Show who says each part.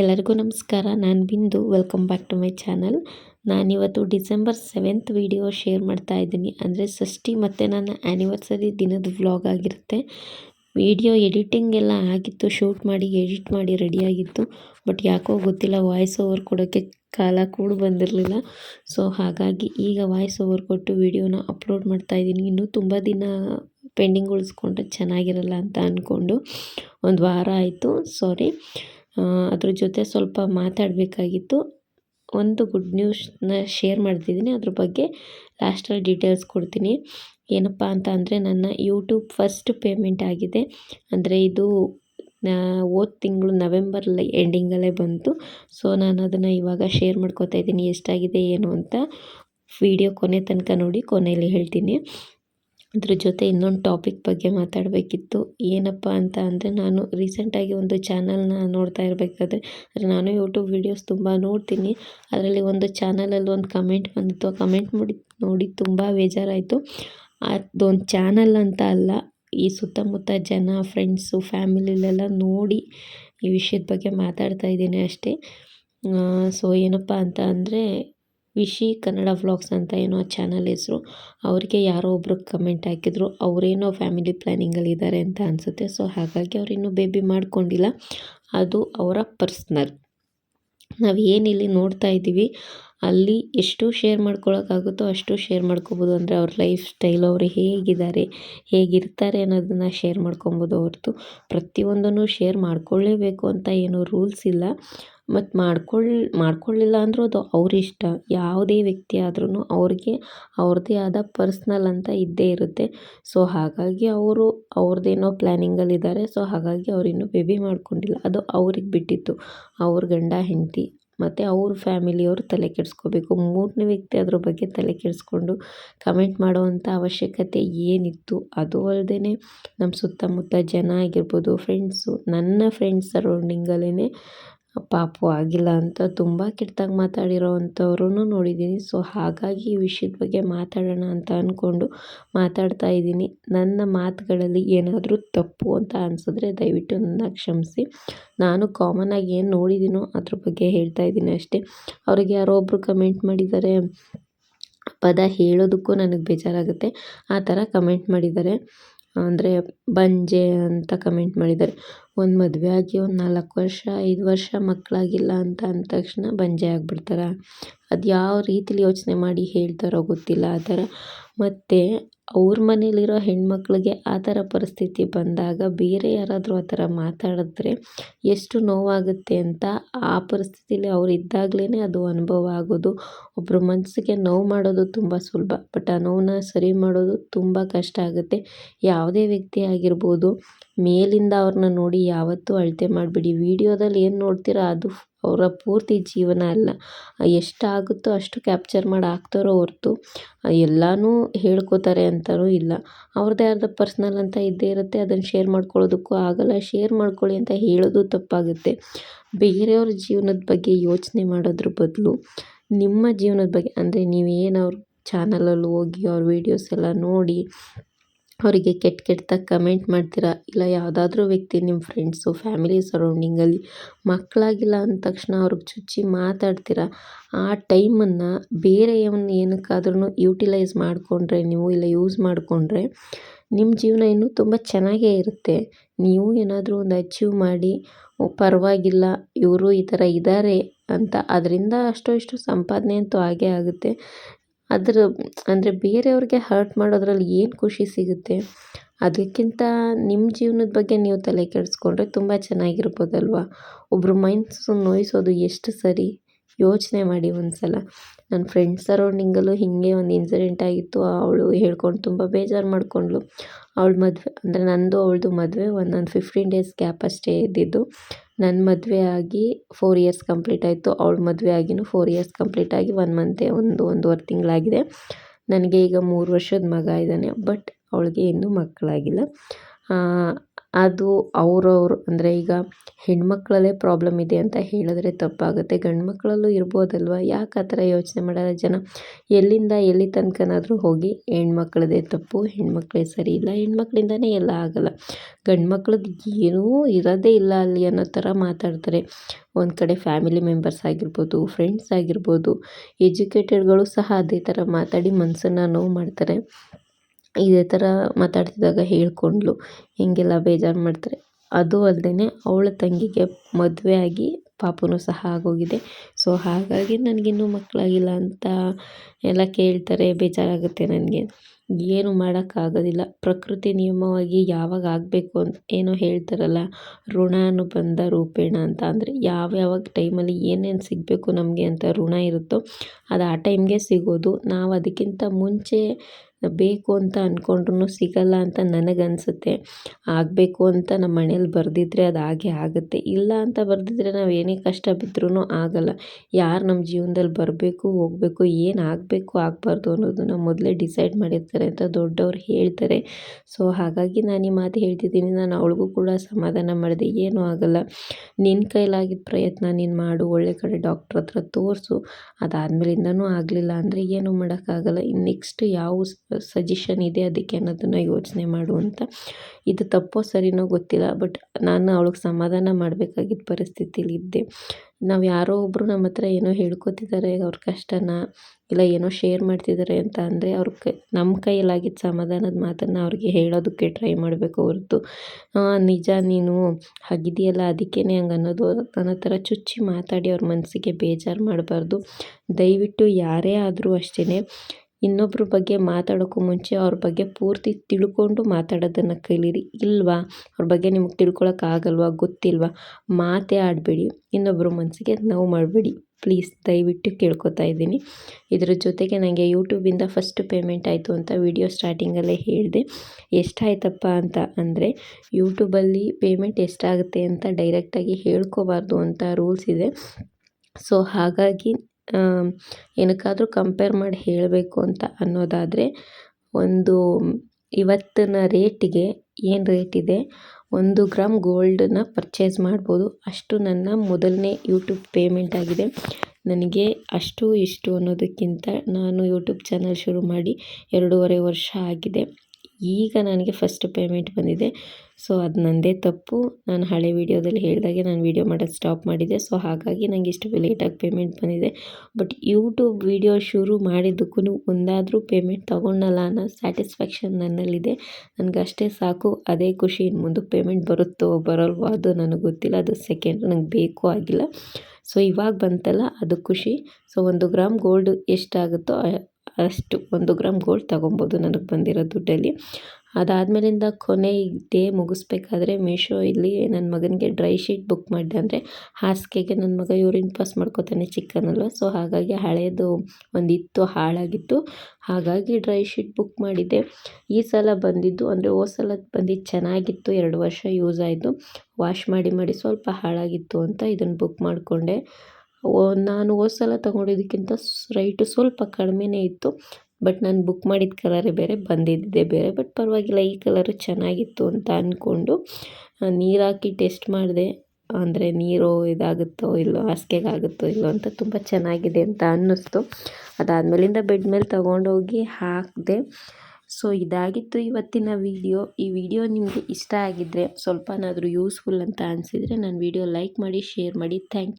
Speaker 1: ಎಲ್ಲರಿಗೂ ನಮಸ್ಕಾರ. ನಾನು Bindu. Welcome back to my channel ನಾನಿವತ್ತು ಡಿಸೆಂಬರ್ ಸೆವೆಂತ್ ವಿಡಿಯೋ ಶೇರ್ ಮಾಡ್ತಾ ಇದ್ದೀನಿ. ಅಂದರೆ ಷಷ್ಠಿ ಮತ್ತು ನನ್ನ ಆ್ಯನಿವರ್ಸರಿ ದಿನದ ವ್ಲಾಗ್ ಆಗಿರುತ್ತೆ. ವಿಡಿಯೋ ಎಡಿಟಿಂಗ್ ಎಲ್ಲ ಆಗಿತ್ತು. ಶೂಟ್ ಮಾಡಿ ಎಡಿಟ್ ಮಾಡಿ ರೆಡಿಯಾಗಿತ್ತು ಬಟ್ ಯಾಕೋ ಗೊತ್ತಿಲ್ಲ ವಾಯ್ಸ್ ಓವರ್ ಕೊಡೋಕ್ಕೆ ಕಾಲ ಕೂಡ ಬಂದಿರಲಿಲ್ಲ. ಸೊ ಹಾಗಾಗಿ ಈಗ ವಾಯ್ಸ್ ಓವರ್ ಕೊಟ್ಟು ವಿಡಿಯೋನ ಅಪ್ಲೋಡ್ ಮಾಡ್ತಾ ಇದ್ದೀನಿ. ಇನ್ನೂ ತುಂಬ ದಿನ ಪೆಂಡಿಂಗ್ ಉಳಿಸ್ಕೊಂಡ್ರೆ ಚೆನ್ನಾಗಿರಲ್ಲ ಅಂತ ಅಂದ್ಕೊಂಡು ಒಂದು ವಾರ ಆಯಿತು. ಸಾರಿ ಅದ್ರ ಜೊತೆ ಸ್ವಲ್ಪ ಮಾತಾಡಬೇಕಾಗಿತ್ತು. ಒಂದು ಗುಡ್ ನ್ಯೂಸ್ನ ಶೇರ್ ಮಾಡ್ತಿದ್ದೀನಿ. ಅದ್ರ ಬಗ್ಗೆ ಲಾಸ್ಟಲ್ಲಿ ಡೀಟೇಲ್ಸ್ ಕೊಡ್ತೀನಿ. ಏನಪ್ಪ ಅಂತ ಅಂದರೆ ನನ್ನ ಯೂಟ್ಯೂಬ್ ಫಸ್ಟ್ ಪೇಮೆಂಟ್ ಆಗಿದೆ. ಅಂದರೆ ಇದು ಹೋದ ತಿಂಗಳು ನವೆಂಬರ್ ಎಂಡಿಂಗಲ್ಲೇ ಬಂತು. ಸೊ ನಾನು ಅದನ್ನು ಇವಾಗ ಶೇರ್ ಮಾಡ್ಕೋತಾ ಇದ್ದೀನಿ. ಎಷ್ಟಾಗಿದೆ, ಏನು ಅಂತ ವಿಡಿಯೋ ಕೊನೆ ತನಕ ನೋಡಿ ಕೊನೆಯಲ್ಲಿ ಹೇಳ್ತೀನಿ. ಅದ್ರ ಜೊತೆ ಇನ್ನೊಂದು ಟಾಪಿಕ್ ಬಗ್ಗೆ ಮಾತಾಡಬೇಕಿತ್ತು. ಏನಪ್ಪ ಅಂತ ಅಂದರೆ ನಾನು ರೀಸೆಂಟಾಗಿ ಒಂದು ಚಾನಲ್ನ ನೋಡ್ತಾ ಇರಬೇಕಾದ್ರೆ ನಾನು ಯೂಟ್ಯೂಬ್ ವೀಡಿಯೋಸ್ ತುಂಬ ನೋಡ್ತೀನಿ. ಅದರಲ್ಲಿ ಒಂದು ಚಾನಲಲ್ಲಿ ಒಂದು ಕಮೆಂಟ್ ಬಂದಿತ್ತು. ಆ ಕಮೆಂಟ್ ನೋಡಿ ನೋಡಿ ತುಂಬ ಬೇಜಾರಾಯಿತು. ಅದೊಂದು ಚಾನಲ್ ಅಂತ ಅಲ್ಲ, ಈ ಸುತ್ತಮುತ್ತ ಜನ ಫ್ರೆಂಡ್ಸು ಫ್ಯಾಮಿಲಿಲೆಲ್ಲ ನೋಡಿ ಈ ವಿಷಯದ ಬಗ್ಗೆ ಮಾತಾಡ್ತಾ ಇದ್ದೀನಿ ಅಷ್ಟೇ. ಸೊ ಏನಪ್ಪ ಅಂತ ಅಂದರೆ ವಿಶಿ ಕನ್ನಡ ವ್ಲಾಗ್ಸ್ ಅಂತ ಏನೋ ಚಾನಲ್ ಹೆಸರು. ಅವರಿಗೆ ಯಾರೋ ಒಬ್ಬರು ಕಮೆಂಟ್ ಹಾಕಿದ್ರು, ಅವರೇನೋ ಫ್ಯಾಮಿಲಿ ಪ್ಲ್ಯಾನಿಂಗಲ್ಲಿದ್ದಾರೆ ಅಂತ ಅನಿಸುತ್ತೆ. ಸೊ ಹಾಗಾಗಿ ಅವರಿನ್ನೂ ಬೇಬಿ ಮಾಡ್ಕೊಂಡಿಲ್ಲ. ಅದು ಅವರ ಪರ್ಸ್ನಲ್ ನಾವು ಏನಿಲ್ಲಿ ನೋಡ್ತಾ ಇದ್ದೀವಿ, ಅಲ್ಲಿ ಎಷ್ಟು ಶೇರ್ ಮಾಡ್ಕೊಳ್ಳೋಕ್ಕಾಗುತ್ತೋ ಅಷ್ಟು ಶೇರ್ ಮಾಡ್ಕೊಬೋದು. ಅಂದರೆ ಅವ್ರ ಲೈಫ್ ಸ್ಟೈಲ್ ಅವರು ಹೇಗಿದ್ದಾರೆ, ಹೇಗಿರ್ತಾರೆ ಅನ್ನೋದನ್ನು ಶೇರ್ ಮಾಡ್ಕೊಬೋದು ಹೊರತು. ಪ್ರತಿಯೊಂದನ್ನು ಶೇರ್ ಮಾಡ್ಕೊಳ್ಳೇಬೇಕು ಅಂತ ಏನೂ ರೂಲ್ಸ್ ಇಲ್ಲ. ಮತ್ತು ಮಾಡ್ಕೊಳ್ಳ ಮಾಡ್ಕೊಳ್ಳಿಲ್ಲ ಅಂದರೂ ಅದು ಅವರಿಷ್ಟ ಯಾವುದೇ ವ್ಯಕ್ತಿ ಆದ್ರೂ ಅವ್ರಿಗೆ ಅವ್ರದ್ದೇ ಆದ ಪರ್ಸ್ನಲ್ ಅಂತ ಇದ್ದೇ ಇರುತ್ತೆ. ಸೊ, ಹಾಗಾಗಿ ಅವರು ಅವ್ರದ್ದೇನೋ ಪ್ಲ್ಯಾನಿಂಗಲ್ಲಿದ್ದಾರೆ ಸೊ, ಹಾಗಾಗಿ ಅವರಿನ್ನೂ ಬೇಬಿ ಮಾಡ್ಕೊಂಡಿಲ್ಲ. ಅದು ಅವ್ರಿಗೆ ಬಿಟ್ಟಿತ್ತು. ಅವ್ರ ಗಂಡ, ಹೆಂಡತಿ ಮತ್ತು ಅವ್ರ ಫ್ಯಾಮಿಲಿಯವರು ತಲೆ ಕೆಡಿಸ್ಕೋಬೇಕು. ಮೂರನೇ ವ್ಯಕ್ತಿ ಅದ್ರ ಬಗ್ಗೆ ತಲೆ ಕೆಡಿಸ್ಕೊಂಡು ಕಮೆಂಟ್ ಮಾಡುವಂಥ ಅವಶ್ಯಕತೆ ಏನಿತ್ತು? ಅದು ಅಲ್ಲದೆ ನಮ್ಮ ಸುತ್ತಮುತ್ತ ಜನ ಆಗಿರ್ಬೋದು ಫ್ರೆಂಡ್ಸು ನನ್ನ ಫ್ರೆಂಡ್ಸ್ ಸರೌಂಡಿಂಗಲ್ಲೇ ಪಾಪು ಆಗಿಲ್ಲ ಅಂತ ತುಂಬ ಕೆಟ್ಟದಾಗಿ ಮಾತಾಡಿರೋ ಅಂಥವ್ರೂ ನೋಡಿದ್ದೀನಿ. ಸೊ, ಹಾಗಾಗಿ ಈ ವಿಷಯದ ಬಗ್ಗೆ ಮಾತಾಡೋಣ ಅಂತ ಅಂದ್ಕೊಂಡು ಮಾತಾಡ್ತಾ ಇದ್ದೀನಿ. ನನ್ನ ಮಾತುಗಳಲ್ಲಿ ಏನಾದರೂ ತಪ್ಪು ಅಂತ ಅನಿಸಿದ್ರೆ ದಯವಿಟ್ಟು ನನ್ನ ಕ್ಷಮಿಸಿ. ನಾನು ಕಾಮನಾಗಿ ಏನು ನೋಡಿದ್ದೀನೋ ಅದ್ರ ಬಗ್ಗೆ ಹೇಳ್ತಾ ಇದ್ದೀನಿ ಅಷ್ಟೇ. ಅವ್ರಿಗೆ ಯಾರೋ ಒಬ್ಬರು ಕಮೆಂಟ್ ಮಾಡಿದ್ದಾರೆ. ಪದ ಹೇಳೋದಕ್ಕೂ ನನಗೆ ಬೇಜಾರಾಗುತ್ತೆ. ಆ ಥರ ಕಮೆಂಟ್ ಮಾಡಿದ್ದಾರೆ. ಅಂದರೆ ಬಂಜೆ ಅಂತ ಕಮೆಂಟ್ ಮಾಡಿದ್ದಾರೆ. ಒಂದು ಮದುವೆ ಆಗಿ ಒಂದು ನಾಲ್ಕು ವರ್ಷ, ಐದು ವರ್ಷ ಮಕ್ಕಳಾಗಿಲ್ಲ ಅಂತ ಅಂದ ತಕ್ಷಣ ಬಂಜೆ ಆಗ್ಬಿಡ್ತಾರೆ? ಅದು ಯಾವ ರೀತಿಲಿ ಯೋಚನೆ ಮಾಡಿ ಹೇಳ್ತಾರೋ ಗೊತ್ತಿಲ್ಲ ಆ ಥರ. ಮತ್ತು ಅವ್ರ ಮನೇಲಿರೋ ಹೆಣ್ಮಕ್ಳಿಗೆ ಆ ಥರ ಪರಿಸ್ಥಿತಿ ಬಂದಾಗ ಬೇರೆ ಯಾರಾದರೂ ಆ ಥರ ಮಾತಾಡಿದ್ರೆ ಎಷ್ಟು ನೋವಾಗುತ್ತೆ ಅಂತ ಆ ಪರಿಸ್ಥಿತಿಲಿ ಅವ್ರು ಇದ್ದಾಗಲೇ ಅದು ಅನುಭವ ಆಗೋದು. ಒಬ್ಬರು ಮನಸ್ಸಿಗೆ ನೋವು ಮಾಡೋದು ತುಂಬ ಸುಲಭ, ಬಟ್ ಆ ನೋವನ್ನ ಸರಿ ಮಾಡೋದು ತುಂಬ ಕಷ್ಟ ಆಗುತ್ತೆ. ಯಾವುದೇ ವ್ಯಕ್ತಿ ಆಗಿರ್ಬೋದು, ಮೇಲಿಂದ ಅವ್ರನ್ನ ನೋಡಿ ಯಾವತ್ತೂ ಅಳತೆ ಮಾಡಬೇಡಿ. ವೀಡಿಯೋದಲ್ಲಿ ಏನು ನೋಡ್ತೀರ ಅದು ಅವರ ಪೂರ್ತಿ ಜೀವನ ಅಲ್ಲ. ಎಷ್ಟಾಗುತ್ತೋ ಅಷ್ಟು ಕ್ಯಾಪ್ಚರ್ ಮಾಡಿ ಹಾಕ್ತಾರೋ ಹೊರ್ತು ಎಲ್ಲನೂ ಹೇಳ್ಕೋತಾರೆ ಅಂತಲೂ ಇಲ್ಲ. ಅವ್ರದ್ದೇ ಆದ ಪರ್ಸ್ನಲ್ ಅಂತ ಇದ್ದೇ ಇರುತ್ತೆ, ಅದನ್ನು ಶೇರ್ ಮಾಡ್ಕೊಳ್ಳೋದಕ್ಕೂ ಆಗಲ್ಲ. ಶೇರ್ ಮಾಡ್ಕೊಳ್ಳಿ ಅಂತ ಹೇಳೋದು ತಪ್ಪಾಗುತ್ತೆ. ಬೇರೆಯವ್ರ ಜೀವನದ ಬಗ್ಗೆ ಯೋಚನೆ ಮಾಡೋದ್ರ ಬದಲು ನಿಮ್ಮ ಜೀವನದ ಬಗ್ಗೆ, ಅಂದರೆ ನೀವೇನು ಅವ್ರ ಚಾನಲಲ್ಲಿ ಹೋಗಿ ಅವ್ರ ವೀಡಿಯೋಸ್ ಎಲ್ಲ ನೋಡಿ ಅವರಿಗೆ ಕೆಟ್ಟ ಕೆಟ್ಟದಾಗಿ ಕಮೆಂಟ್ ಮಾಡ್ತೀರಾ? ಇಲ್ಲ, ಯಾವುದಾದ್ರೂ ವ್ಯಕ್ತಿ ನಿಮ್ಮ ಫ್ರೆಂಡ್ಸು ಫ್ಯಾಮಿಲಿ ಸರೌಂಡಿಂಗಲ್ಲಿ ಮಕ್ಕಳಾಗಿಲ್ಲ ಅಂದ ತಕ್ಷಣ ಅವ್ರಿಗೆ ಚುಚ್ಚಿ ಮಾತಾಡ್ತೀರಾ? ಆ ಟೈಮನ್ನು ಬೇರೆ ಏನಕ್ಕಾದ್ರೂ ಯೂಟಿಲೈಸ್ ಮಾಡಿಕೊಂಡ್ರೆ ನೀವು ಇಲ್ಲ ಯೂಸ್ ಮಾಡಿಕೊಂಡ್ರೆ ನಿಮ್ಮ ಜೀವನ ಇನ್ನೂ ತುಂಬ ಚೆನ್ನಾಗೇ ಇರುತ್ತೆ. ನೀವು ಏನಾದರೂ ಒಂದು ಅಚೀವ್ ಮಾಡಿ ಪರವಾಗಿಲ್ಲ, ಇವರು ಈ ಥರ ಇದ್ದಾರೆ ಅಂತ, ಅದರಿಂದ ಅಷ್ಟೋ ಇಷ್ಟೋ ಸಂಪಾದನೆ ಅಂತೂ ಆಗೇ ಆಗುತ್ತೆ. ಅದ್ರ, ಅಂದರೆ ಬೇರೆಯವ್ರಿಗೆ ಹರ್ಟ್ ಮಾಡೋದ್ರಲ್ಲಿ ಏನು ಖುಷಿ ಸಿಗುತ್ತೆ? ಅದಕ್ಕಿಂತ ನಿಮ್ಮ ಜೀವನದ ಬಗ್ಗೆ ನೀವು ತಲೆ ಕೆಡಿಸ್ಕೊಂಡ್ರೆ ತುಂಬ ಚೆನ್ನಾಗಿರ್ಬೋದಲ್ವ? ಒಬ್ಬರು ಮೈನ್ಸು ನೋಯಿಸೋದು ಎಷ್ಟು ಸರಿ? ಯೋಚನೆ ಮಾಡಿ ಒಂದು ಸಲ ನನ್ನ ಫ್ರೆಂಡ್ ಸರೌಂಡಿಂಗಲ್ಲೂ ಹೀಗೆ ಒಂದು ಇನ್ಸಿಡೆಂಟ್ ಆಗಿತ್ತು. ಅವಳು ಹೇಳ್ಕೊಂಡು ತುಂಬ ಬೇಜಾರು ಮಾಡಿಕೊಂಡ್ಳು. ಅವಳ ಮದುವೆ, ಅಂದರೆ ನಂದು ಅವಳದು ಮದುವೆ ಒಂದೊಂದು ಫಿಫ್ಟೀನ್ ಡೇಸ್ ಗ್ಯಾಪ್ ಅಷ್ಟೇ ಇದ್ದಿದ್ದು. ನನ್ನ ಮದುವೆ ಆಗಿ ಫೋರ್ ಇಯರ್ಸ್ ಕಂಪ್ಲೀಟ್ ಆಯಿತು. ಅವಳ ಮದುವೆ ಆಗಿನೂ ಫೋರ್ ಇಯರ್ಸ್ ಕಂಪ್ಲೀಟ್ ಆಗಿ ಒನ್ ಮಂತೆ ಒಂದು, ಒಂದೂವರೆ ತಿಂಗಳಾಗಿದೆ. ನನಗೆ ಈಗ ಮೂರು ವರ್ಷದ ಮಗ ಇದ್ದಾನೆ ಬಟ್ ಅವಳಿಗೆ ಇನ್ನೂ ಮಕ್ಕಳಾಗಿಲ್ಲ ಅದು ಅವ್ರವ್ರು, ಅಂದರೆ ಈಗ ಹೆಣ್ಮಕ್ಳಲ್ಲೇ ಪ್ರಾಬ್ಲಮ್ ಇದೆ ಅಂತ ಹೇಳಿದ್ರೆ ತಪ್ಪಾಗುತ್ತೆ. ಗಂಡು ಮಕ್ಕಳಲ್ಲೂ ಇರ್ಬೋದಲ್ವ? ಯಾಕೆ ಆ ಥರ ಯೋಚನೆ ಮಾಡಲ್ಲ ಜನ? ಎಲ್ಲಿಂದ ಎಲ್ಲಿ ತನಕನಾದರೂ ಹೋಗಿ ಹೆಣ್ಮಕ್ಳದೇ ತಪ್ಪು, ಹೆಣ್ಮಕ್ಳೇ ಸರಿ ಇಲ್ಲ, ಹೆಣ್ಮಕ್ಳಿಂದನೇ ಎಲ್ಲ ಆಗಲ್ಲ. ಗಂಡು ಮಕ್ಳದ್ದು ಏನೂ ಇರೋದೇ ಇಲ್ಲ ಅಲ್ಲಿ ಅನ್ನೋ ಥರ ಮಾತಾಡ್ತಾರೆ. ಒಂದು ಕಡೆ ಫ್ಯಾಮಿಲಿ ಮೆಂಬರ್ಸ್ ಆಗಿರ್ಬೋದು ಫ್ರೆಂಡ್ಸ್ ಆಗಿರ್ಬೋದು ಎಜುಕೇಟೆಡ್ಗಳು ಸಹ ಅದೇ ಥರ ಮಾತಾಡಿ ಮನಸ್ಸನ್ನು ನೋವು ಮಾಡ್ತಾರೆ. ಇದೇ ಥರ ಮಾತಾಡ್ತಿದ್ದಾಗ ಹೇಳಿಕೊಂಡ್ಳು ಹೀಗೆಲ್ಲ ಬೇಜಾರು ಮಾಡ್ತಾರೆ? ಅದು ಅಲ್ಲದೇನೆ ಅವಳ ತಂಗಿಗೆ ಮದುವೆ ಆಗಿ ಪಾಪುನೂ ಸಹ ಆಗೋಗಿದೆ. ಸೊ, ಹಾಗಾಗಿ ನನಗಿನ್ನೂ ಮಕ್ಕಳಾಗಿಲ್ಲ ಅಂತ ಎಲ್ಲ ಕೇಳ್ತಾರೆ, ಬೇಜಾರಾಗುತ್ತೆ ನನಗೆ. ಏನು ಮಾಡೋಕ್ಕಾಗೋದಿಲ್ಲ. ಪ್ರಕೃತಿ ನಿಯಮವಾಗಿ ಯಾವಾಗ ಆಗಬೇಕು ಅಂತ ಏನೋ ಹೇಳ್ತಾರಲ್ಲ ಋಣಾನುಬಂಧ ರೂಪೇಣ ಅಂತ. ಅಂದರೆ ಯಾವ ಯಾವಾಗ ಟೈಮಲ್ಲಿ ಏನೇನು ಸಿಗಬೇಕು ನಮಗೆ ಅಂತ ಋಣ ಇರುತ್ತೋ, ಅದು ಆ ಟೈಮ್ಗೆ ಸಿಗೋದು. ನಾವು ಅದಕ್ಕಿಂತ ಮುಂಚೆ ಬೇಕು ಅಂತ ಅಂದ್ಕೊಂಡ್ರೂ ಸಿಗಲ್ಲ ಅಂತ ನನಗನ್ಸುತ್ತೆ. ಆಗಬೇಕು ಅಂತ ನಮ್ಮ ಮನೇಲಿ ಬರೆದಿದ್ರೆ ಅದು ಹಾಗೆ ಆಗುತ್ತೆ. ಇಲ್ಲ ಅಂತ ಬರೆದಿದ್ರೆ ನಾವು ಏನೇ ಕಷ್ಟ ಬಿದ್ರೂ ಆಗಲ್ಲ. ಯಾರು ನಮ್ಮ ಜೀವನದಲ್ಲಿ ಬರಬೇಕು, ಹೋಗಬೇಕು, ಏನು ಆಗಬೇಕು, ಆಗಬಾರ್ದು ಅನ್ನೋದನ್ನು ಮೊದಲೇ ಡಿಸೈಡ್ ಮಾಡಿರ್ತಾರೆ ಅಂತ ದೊಡ್ಡವ್ರು ಹೇಳ್ತಾರೆ. ಸೊ, ಹಾಗಾಗಿ ನಾನು ಈ ಮಾತು ಹೇಳ್ತಿದ್ದೀನಿ. ನಾನು ಅವಳಿಗೂ ಕೂಡ ಸಮಾಧಾನ ಮಾಡಿದೆ. ಏನೂ ಆಗಲ್ಲ. ನಿನ್ನ ಕೈಲಾಗಿದ್ದ ಪ್ರಯತ್ನ ನೀನು ಮಾಡು. ಒಳ್ಳೆ ಕಡೆ ಡಾಕ್ಟ್ರ್ ಹತ್ರ ತೋರಿಸು. ಅದಾದಮೇಲಿಂದನೂ ಆಗಲಿಲ್ಲ ಅಂದರೆ ಏನೂ ಮಾಡೋಕ್ಕಾಗಲ್ಲ. ಇನ್ನು ನೆಕ್ಸ್ಟ್ ಯಾವ ಸಜೆಷನ್ ಇದೆ, ಅದಕ್ಕೆ ಅನ್ನೋದನ್ನು ಯೋಚನೆ ಮಾಡು ಅಂತ. ಇದು ತಪ್ಪೋ ಸರಿನೋ ಗೊತ್ತಿಲ್ಲ ಬಟ್ ನಾನು ಅವಳಿಗೆ ಸಮಾಧಾನ ಮಾಡಬೇಕಾಗಿದ್ದ ಪರಿಸ್ಥಿತಿಲಿ ಇದ್ದೆ. ನಾವು ಯಾರೋ ಒಬ್ಬರು ನಮ್ಮ ಹತ್ರ ಏನೋ ಹೇಳ್ಕೊತಿದ್ದಾರೆ ಅವ್ರ ಕಷ್ಟನ, ಇಲ್ಲ ಏನೋ ಶೇರ್ ಮಾಡ್ತಿದ್ದಾರೆ ಅಂತ ಅಂದರೆ ಅವ್ರ ಕೈ ನಮ್ಮ ಕೈಯಲ್ಲಾಗಿದ್ದ ಸಮಾಧಾನದ ಮಾತನ್ನು ಅವ್ರಿಗೆ ಹೇಳೋದಕ್ಕೆ ಟ್ರೈ ಮಾಡಬೇಕು ಹೊರತು. ನಿಜ ನೀನು ಹಾಗಿದೆಯಲ್ಲ ಅದಕ್ಕೇ ಹಂಗೆ ಅನ್ನೋದು. ನನ್ನ ಥರ ಚುಚ್ಚಿ ಮಾತಾಡಿ ಅವ್ರ ಮನಸ್ಸಿಗೆ ಬೇಜಾರು ಮಾಡಬಾರ್ದು. ದಯವಿಟ್ಟು ಯಾರೇ ಆದರೂ ಅಷ್ಟೇ ಇನ್ನೊಬ್ರ ಬಗ್ಗೆ ಮಾತಾಡೋಕ್ಕೂ ಮುಂಚೆ ಅವ್ರ ಬಗ್ಗೆ ಪೂರ್ತಿ ತಿಳ್ಕೊಂಡು ಮಾತಾಡೋದನ್ನು ಕಲೀರಿ. ಇಲ್ವಾ? ಅವ್ರ ಬಗ್ಗೆ ನಿಮ್ಗೆ ತಿಳ್ಕೊಳಕ್ಕಾಗಲ್ವಾ ಗೊತ್ತಿಲ್ವಾ? ಮಾತೇ ಆಡಬೇಡಿ. ಇನ್ನೊಬ್ಬರ ಮನಸ್ಸಿಗೆ ನೋವು ಮಾಡಬೇಡಿ. ಪ್ಲೀಸ್, ದಯವಿಟ್ಟು ಕೇಳ್ಕೊತಾ ಇದ್ದೀನಿ. ಇದರ ಜೊತೆಗೆ ನನಗೆ ಯೂಟ್ಯೂಬಿಂದ ಫಸ್ಟ್ ಪೇಮೆಂಟ್ ಆಯಿತು ಅಂತ ವಿಡಿಯೋ ಸ್ಟಾರ್ಟಿಂಗಲ್ಲೇ ಹೇಳಿದೆ. ಎಷ್ಟಾಯ್ತಪ್ಪ ಅಂತ ಅಂದರೆ, ಯೂಟ್ಯೂಬಲ್ಲಿ ಪೇಮೆಂಟ್ ಎಷ್ಟಾಗುತ್ತೆ ಅಂತ ಡೈರೆಕ್ಟಾಗಿ ಹೇಳ್ಕೋಬಾರ್ದು ಅಂತ ರೂಲ್ಸ್ ಇದೆ. ಸೊ, ಹಾಗಾಗಿ ಏನಕ್ಕಾದರೂ ಕಂಪೇರ್ ಮಾಡಿ ಹೇಳಬೇಕು ಅಂತ ಅನ್ನೋದಾದರೆ, ಒಂದು ಇವತ್ತಿನ ರೇಟಿಗೆ ಏನು ರೇಟ್ ಇದೆ? ಒಂದು ಗ್ರಾಮ್ ಗೋಲ್ಡನ್ನ ಪರ್ಚೇಸ್ ಮಾಡ್ಬೋದು. ಅಷ್ಟು ನನ್ನ ಮೊದಲನೇ ಯೂಟ್ಯೂಬ್ ಪೇಮೆಂಟ್ ಆಗಿದೆ. ನನಗೆ ಅಷ್ಟು ಇಷ್ಟು ಅನ್ನೋದಕ್ಕಿಂತ ನಾನು ಯೂಟ್ಯೂಬ್ ಚಾನಲ್ ಶುರು ಮಾಡಿ ಎರಡೂವರೆ ವರ್ಷ ಆಗಿದೆ. ಈಗ ನನಗೆ ಫಸ್ಟ್ ಪೇಮೆಂಟ್ ಬಂದಿದೆ. ಸೊ ಅದು ನನ್ನದೇ ತಪ್ಪು. ನಾನು ಹಳೆ ವೀಡಿಯೋದಲ್ಲಿ ಹೇಳಿದಾಗೆ ನಾನು ವೀಡಿಯೋ ಮಾಡೋದು ಸ್ಟಾಪ್ ಮಾಡಿದೆ. ಸೊ ಹಾಗಾಗಿ ನನಗೆ ಇಷ್ಟು ಲೇಟಾಗಿ ಪೇಮೆಂಟ್ ಬಂದಿದೆ. ಬಟ್ ಯೂಟ್ಯೂಬ್ ವೀಡಿಯೋ ಶುರು ಮಾಡಿದ್ದಕ್ಕೂ ಒಂದಾದರೂ ಪೇಮೆಂಟ್ ತೊಗೊಂಡಲ್ಲ ಅನ್ನೋ ಸ್ಯಾಟಿಸ್ಫ್ಯಾಕ್ಷನ್ ನನ್ನಲ್ಲಿದೆ. ನನಗೆ ಸಾಕು. ಅದೇ ಖುಷಿ ಇನ್ನು ಮುಂದೆ ಪೇಮೆಂಟ್ ಬರುತ್ತೋ ಬರಲ್ವೋ ಅದು ನನಗೆ ಗೊತ್ತಿಲ್ಲ. ಅದು ಸೆಕೆಂಡ್ ನನಗೆ ಬೇಕು ಆಗಿಲ್ಲ. ಸೊ ಇವಾಗ ಬಂತಲ್ಲ, ಅದು ಖುಷಿ. ಸೊ ಒಂದು ಗ್ರಾಮ್ ಗೋಲ್ಡ್ ಎಷ್ಟಾಗುತ್ತೋ ಅಷ್ಟು ಒಂದು ಗ್ರಾಮ್ ಗೋಲ್ಡ್ ತೊಗೊಬೋದು ನನಗೆ ಬಂದಿರೋ ದುಡ್ಡಲ್ಲಿ. ಅದಾದಮೇಲಿಂದ ಕೊನೆ ಡೇ ಮುಗಿಸ್ಬೇಕಾದ್ರೆ ಮೀಶೋ ಇಲ್ಲಿ ನನ್ನ ಮಗನಿಗೆ ಡ್ರೈ ಶೀಟ್ ಬುಕ್ ಮಾಡಿದೆ ಅಂದರೆ ಹಾಸಿಗೆಗೆ ನನ್ನ ಮಗ ಯೂರಿನ್ ಪಾಸ್ ಮಾಡ್ಕೋತಾನೆ ಚಿಕ್ಕನಲ್ವ ಸೊ ಹಾಗಾಗಿ ಹಳೇದು ಒಂದಿತ್ತು ಹಾಳಾಗಿತ್ತು. ಹಾಗಾಗಿ ಡ್ರೈ ಶೀಟ್ ಬುಕ್ ಮಾಡಿದ್ದೆ ಈ ಸಲ ಬಂದಿದ್ದು ಅಂದರೆ ಓ ಸಲ ಬಂದಿದ್ದು ಚೆನ್ನಾಗಿತ್ತು, ಎರಡು ವರ್ಷ ಯೂಸ್ ಆಯಿತು. ವಾಶ್ ಮಾಡಿ ಮಾಡಿ ಸ್ವಲ್ಪ ಹಾಳಾಗಿತ್ತು ಅಂತ ಇದನ್ನು ಬುಕ್ ಮಾಡಿಕೊಂಡೆ. ನಾನು ಹೋದ ಸಲ ತೊಗೊಂಡಿದ್ದಕ್ಕಿಂತ ರೈಟು ಸ್ವಲ್ಪ ಕಡಿಮೆನೇ ಇತ್ತು. ಬಟ್ ನಾನು ಬುಕ್ ಮಾಡಿದ ಕಲರೇ ಬೇರೆ ಬಂದಿದ್ದೇ ಬೇರೆ. ಬಟ್ ಪರವಾಗಿಲ್ಲ, ಈ ಕಲರು ಚೆನ್ನಾಗಿತ್ತು ಅಂತ ಅಂದ್ಕೊಂಡು ನೀರು ಹಾಕಿ ಟೆಸ್ಟ್ ಮಾಡಿದೆ. ಅಂದರೆ ನೀರು ಇದಾಗುತ್ತೋ ಇಲ್ಲೋ, ಹಾಸಿಗೆಗಾಗುತ್ತೋ ಇಲ್ಲೋ ಅಂತ ತುಂಬ ಚೆನ್ನಾಗಿದೆ ಅಂತ ಅನ್ನಿಸ್ತು. ಅದಾದಮೇಲಿಂದ ಬೆಡ್ ಮೇಲೆ ತೊಗೊಂಡೋಗಿ ಹಾಕಿದೆ. ಸೊ, ಇದಾಗಿತ್ತು ಇವತ್ತಿನ ವಿಡಿಯೋ. ಈ ವಿಡಿಯೋ ನಿಮಗೆ ಇಷ್ಟ ಆಗಿದ್ದರೆ ಸ್ವಲ್ಪನಾದರೂ ಯೂಸ್ಫುಲ್ ಅಂತ ಅನಿಸಿದರೆ ನಾನು ವಿಡಿಯೋ ಲೈಕ್ ಮಾಡಿ, ಶೇರ್ ಮಾಡಿ. ಥ್ಯಾಂಕ್